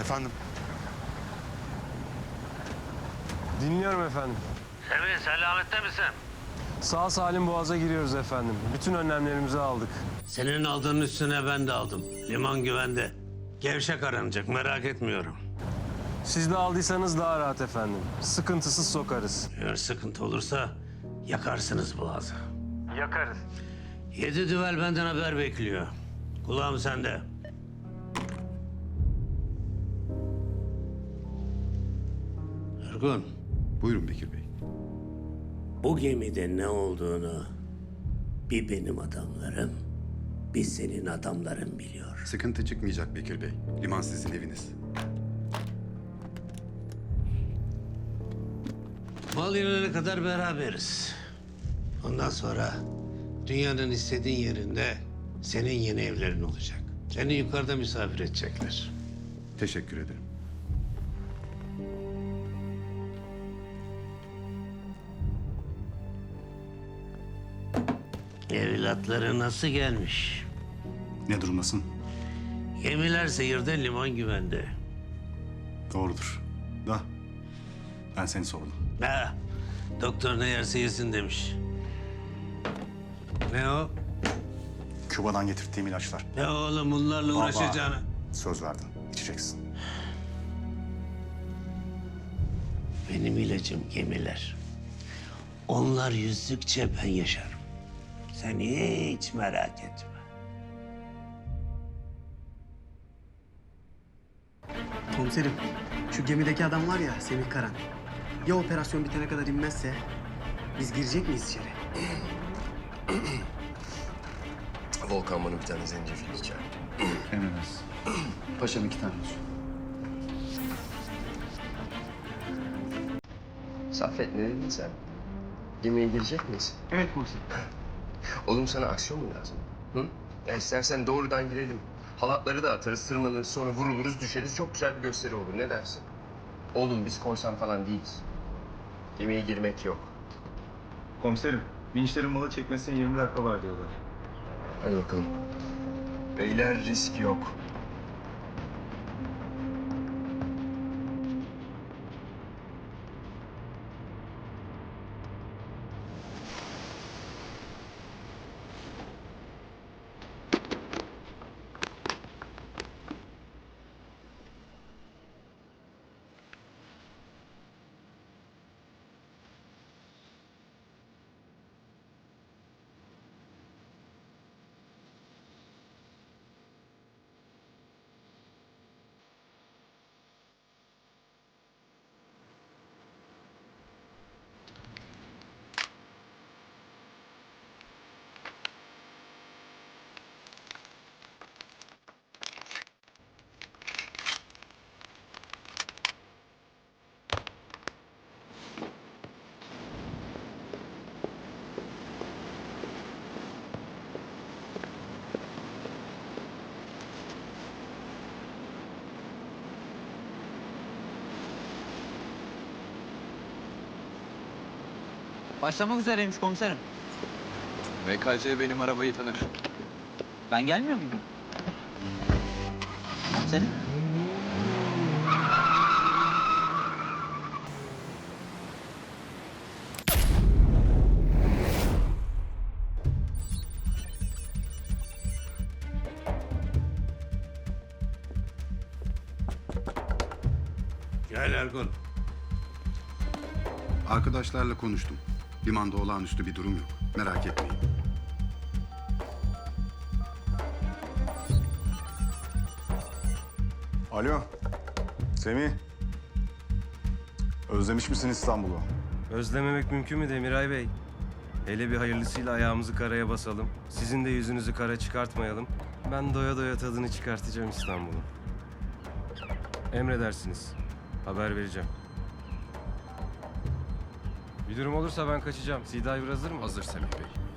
Efendim? Dinliyorum efendim. Semih selamette misin? Sağ salim boğaza giriyoruz efendim. Bütün önlemlerimizi aldık. Senin aldığın üstüne ben de aldım. Liman güvende. Gevşek aranacak merak etmiyorum. Siz de aldıysanız daha rahat efendim. Sıkıntısız sokarız. Eğer sıkıntı olursa yakarsınız boğazı. Yakarız. Yedi düvel benden haber bekliyor. Kulağım sende. Ergun, Buyurun Bekir Bey. bu gemide ne olduğunu bir benim adamlarım, bir senin adamların biliyor. Sıkıntı çıkmayacak Bekir Bey. Liman sizin eviniz. Mal yerine kadar beraberiz. Ondan sonra dünyanın istediğin yerinde senin yeni evlerin olacak. Seni yukarıda misafir edecekler. Teşekkür ederim. Evlatları nasıl gelmiş? Ne durumdasın? Gemiler seyirde, liman güvende. Doğrudur. Da ben seni sordum. Ha, doktor ne yerse yesin demiş. Ne o? Küba'dan getirdiğim ilaçlar. Ya oğlum bunlarla uğraşacağına. Söz verdin. İçeceksin. Benim ilacım gemiler. Onlar yüzdükçe ben yaşarım. Sen hiç merak etme. Komiserim, şu gemideki adam var ya Semih Karan. Ya operasyon bitene kadar inmezse biz girecek miyiz içeri? Volkan bana bir tane zencefil içer. Emredersin. Paşam iki tane olsun. Saffet ne dedin sen? Gemiye girecek miyiz? Evet komiserim. Oğlum sana aksiyon mu lazım? Hı? Ya istersen doğrudan girelim. Halatları da atarız, tırmanırız, sonra vuruluruz, düşeriz. Çok güzel bir gösteri olur. Ne dersin? Oğlum biz korsan falan değiliz. Gemiye girmek yok. Komiserim, vinçlerin malı çekmesine 20 dakika var diyorlar. Hadi bakalım. Beyler risk yok. Başlamak üzereymiş komiserim. VKC benim arabayı tanır. Ben gelmiyor muyum? Senin? Gel Ergun. Arkadaşlarla konuştum. Limanda olağanüstü bir durum yok. Merak etmeyin. Alo. Semih. Özlemiş misin İstanbul'u? Özlememek mümkün mü Demiray Bey? Hele bir hayırlısıyla ayağımızı karaya basalım. Sizin de yüzünüzü kara çıkartmayalım. Ben doya doya tadını çıkartacağım İstanbul'un. Emredersiniz. Haber vereceğim. Bir durum olursa ben kaçacağım. Sea hazır mı? Hazır Semih Bey.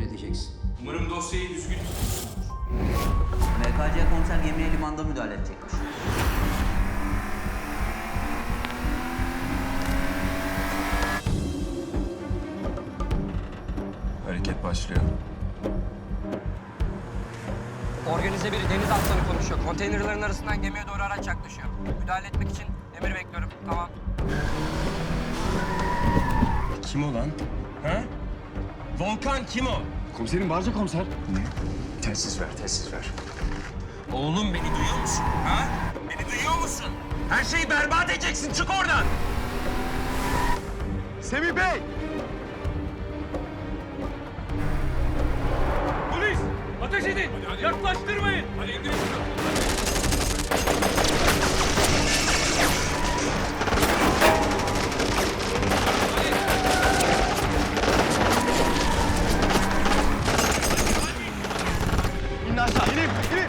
Devredeceksin. Umarım dosyayı düzgün MKC komiser gemiye limanda müdahale edecekmiş. Hareket başlıyor. Organize biri deniz aslanı konuşuyor. Konteynerlerin arasından gemiye doğru araç yaklaşıyor. Müdahale etmek için emir bekliyorum. Tamam. Kim o lan? Ha? Volkan kim o? Komiserim Barca komiser. Telsiz ver, telsiz ver. Oğlum beni duyuyor musun? Ha? Beni duyuyor musun? Her şeyi berbat edeceksin. Çık oradan. Semih Bey! Polis! Ateş edin! Yaklaştırmayın! Hadi indirin şunu. İn aşağı,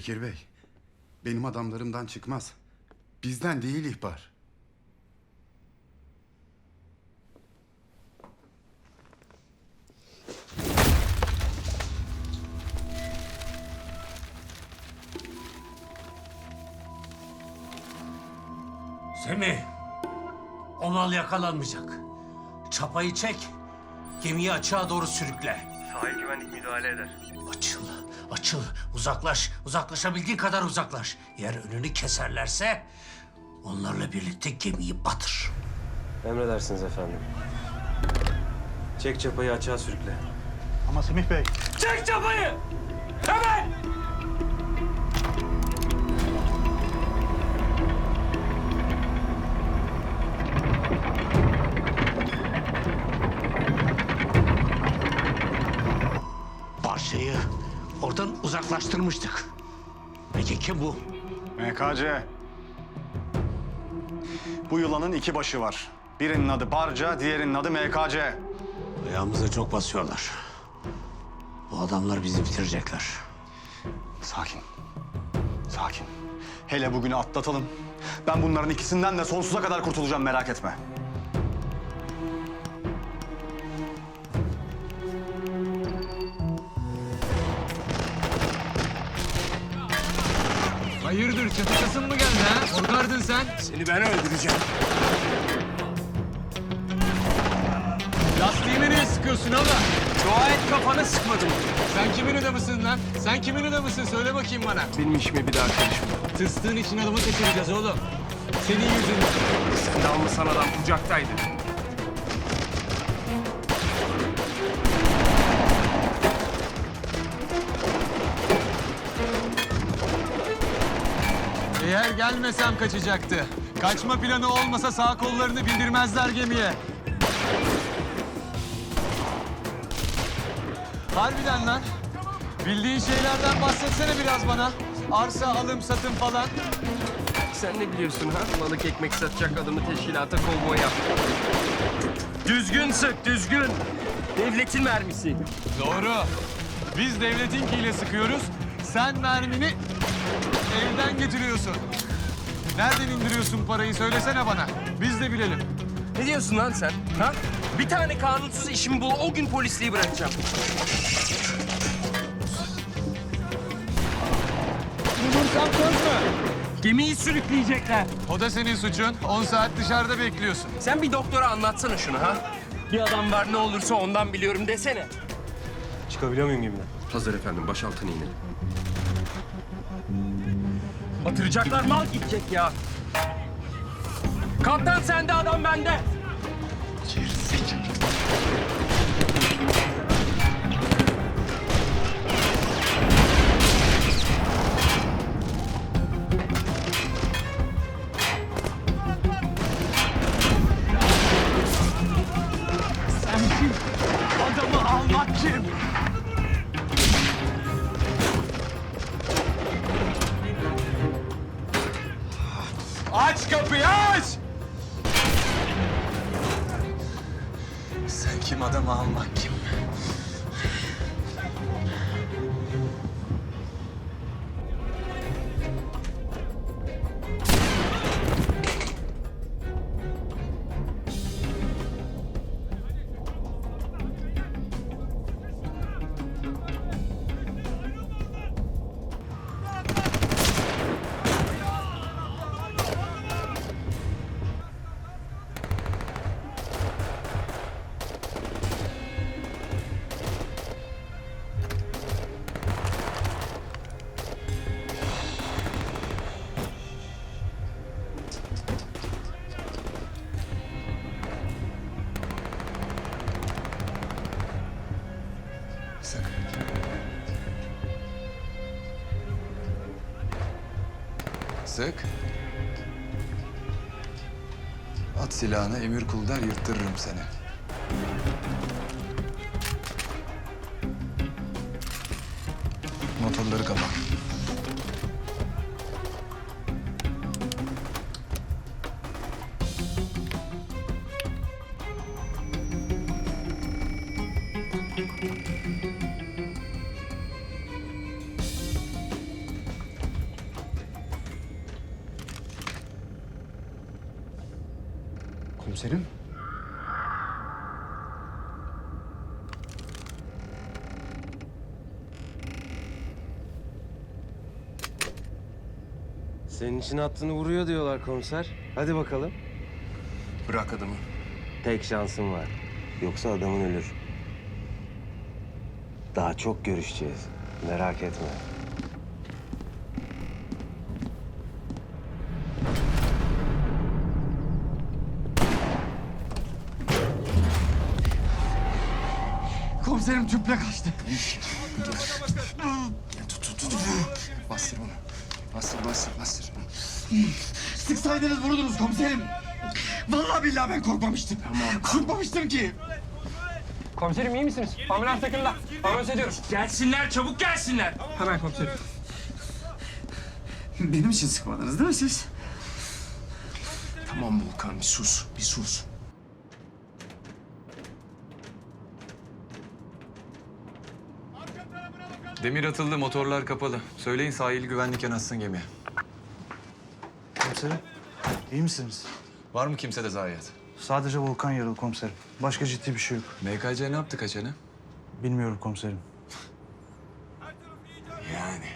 Bekir Bey, benim adamlarımdan çıkmaz. Bizden değil ihbar. Semih, o mal yakalanmayacak. Çapayı çek, gemiyi açığa doğru sürükle. Sahil güvenlik müdahale eder. Açıl, açıl, uzaklaş. Uzaklaşabildiğin kadar uzaklaş. Eğer önünü keserlerse onlarla birlikte gemiyi batır. Emredersiniz efendim. Çek çapayı açığa sürükle. Ama Semih Bey... Çek çapayı! Hemen! Oradan uzaklaştırmıştık. Peki kim bu? MKC. Bu yılanın iki başı var. Birinin adı Barca, diğerinin adı MKC. Ayağımıza çok basıyorlar. Bu adamlar bizi bitirecekler. Sakin. Sakin. Hele bugünü atlatalım. Ben bunların ikisinden de sonsuza kadar kurtulacağım merak etme. Hayırdır çatıkasın mı geldi ha? Korkardın sen. Seni ben öldüreceğim. Lastiğimi niye sıkıyorsun ama? Dua et kafana sıkmadım. Sen kimin adamısın lan? Sen kimin adamısın? Söyle bakayım bana. Benim işime bir daha karışma. Tıstığın için adamı kaçıracağız oğlum. Senin yüzünden. Sen de almasan adam kucaktaydı. Eğer gelmesem kaçacaktı. Kaçma planı olmasa sağ kollarını bildirmezler gemiye. Harbiden lan. Bildiğin şeylerden bahsetsene biraz bana. Arsa, alım, satım falan. Sen ne biliyorsun ha? Balık ekmek satacak adamı teşkilata kovboy. Düzgün sık, düzgün. Devletin mermisi. Doğru. Biz devletinkiyle sıkıyoruz. Sen mermini evden getiriyorsun. Nereden indiriyorsun parayı söylesene bana. Biz de bilelim. Ne diyorsun lan sen? Ha? Bir tane kanunsuz işimi bul, o gün polisliği bırakacağım. Bulursam söz mü? Gemiyi sürükleyecekler. O da senin suçun. 10 saat dışarıda bekliyorsun. Sen bir doktora anlatsana şunu ha. Bir adam var ne olursa ondan biliyorum desene. Çıkabiliyor muyum gemiden? Hazır efendim, baş altına inelim. Batıracaklar, mal gidecek ya. Kaptan sende, adam bende. Adamı kim adamı almak kim? Sık. At silahını emir kul der yırttırırım seni. Motorları kapa. Senin için attığını vuruyor diyorlar komiser. Hadi bakalım. Bırak adamı. Tek şansın var. Yoksa adamın ölür. Daha çok görüşeceğiz. Merak etme. Komiserim tüple kaçtı. Bastır bunu. Bastır, bastır, bastır. Sıksaydınız vururdunuz komiserim. Vallahi billahi ben korkmamıştım. Korkmamıştım ki. Komiserim iyi misiniz? Ambulans takımda. Anons ediyoruz. Gelsinler, çabuk gelsinler. Hemen komiserim. Benim için sıkmadınız değil mi siz? Tamam Volkan, bir sus, bir sus. Demir atıldı, motorlar kapalı. Söyleyin sahil güvenlik yanaşsın gemiye. Komiserim, iyi misiniz? Var mı kimsede zayiat? Sadece Volkan yaralı komiserim. Başka ciddi bir şey yok. MKC ne yaptı kaçanı? Bilmiyorum komiserim. Yani.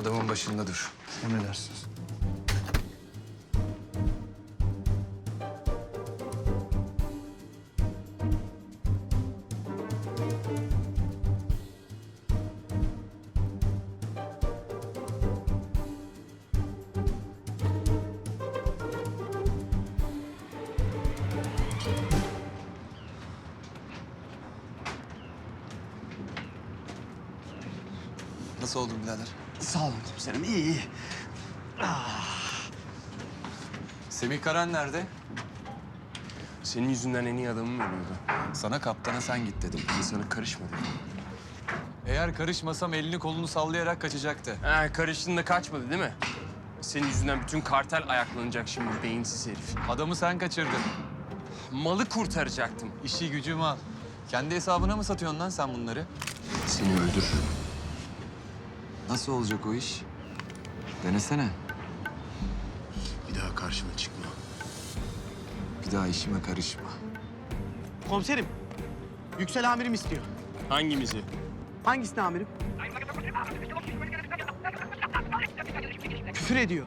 Adamın başında dur. Emredersiniz. Nasıl oldun birader? Sağ olun komiserim iyi iyi. Semih Karan nerede? Senin yüzünden en iyi adamım ölüyordu. Sana kaptana sen git dedim. Ben sana karışma dedim. Eğer karışmasam elini kolunu sallayarak kaçacaktı. Ha, karıştın da kaçmadı değil mi? Senin yüzünden bütün kartel ayaklanacak şimdi beyinsiz herif. Adamı sen kaçırdın. Malı kurtaracaktım. İşi gücü mal. Kendi hesabına mı satıyorsun lan sen bunları? Seni öldürürüm. Nasıl olacak o iş? Denesene. Bir daha karşıma çıkma. Bir daha işime karışma. Komiserim. Yüksel amirim istiyor. Hangimizi? Hangisini amirim? Küfür ediyor.